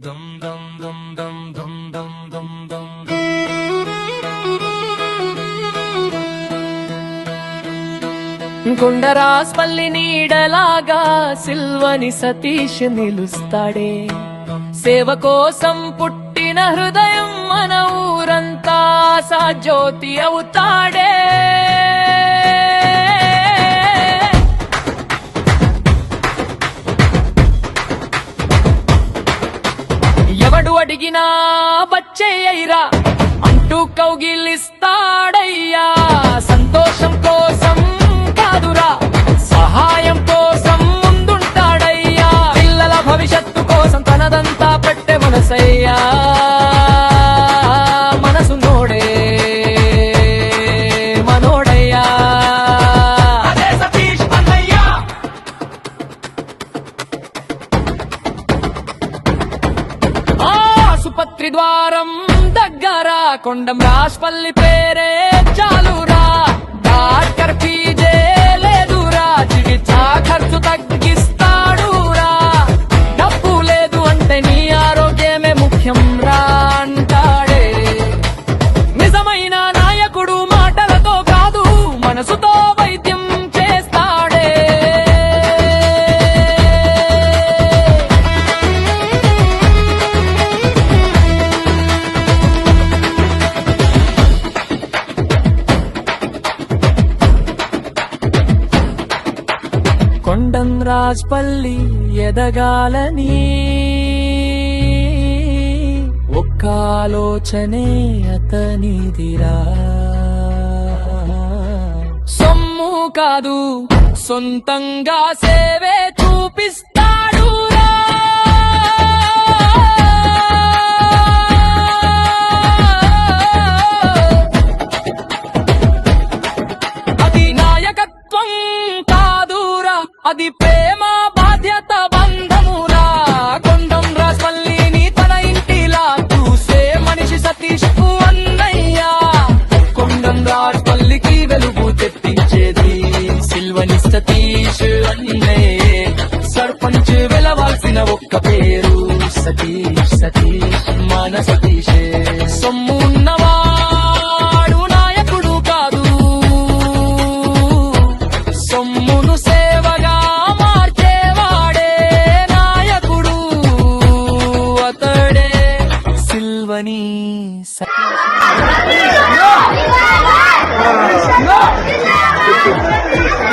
dum dum గుండరాస్పల్లి నీడలాగా సిల్వని Satish నిలుస్తాడే. సేవ కోసం పుట్టిన హృదయం మన ఊరంతా సాజ్యోతి అవుతాడే. అడు అడిగినా బచ్చేయ్యరా అంటూ కౌగిలిస్తాడయ్యా. సంతోషం కోసం కాదురా. సహాయం ఆసుపత్రి ద్వారం దగ్గర కొండం రాష్పల్లి పేరే చాలురా. డాక్టర్ ఫీజే లేదురా చికిత్స ఖర్చు తగ్గిస్తాడురా. డబ్బు లేదు అంటే నీ ఆరోగ్యమే ముఖ్యం రా అంటాడే. నిజమైన నాయకుడు మాటలతో కాదు మనసుతో కొండం రాజ్పల్లి ఎదగాలని ఒక్క ఆలోచనే అతనిదిరా. సొమ్ము కాదు సొంతంగా సేవే అది ప్రేమ బాధ్యత బంధమురా కొండం రాజమల్లిని తన ఇంటిలా చూసే మనిషి సతీష్ అన్నయ్యా. కొండం రాజమల్లికి వెలుగు తెప్పించేది సిల్వని సతీష్ అన్నయ్యే సర్పంచ్ వెలవాల్సిన ఒక్క పేరు సతీష్ సతీష్ మన సతీషే. సొమ్మున్న 谢谢。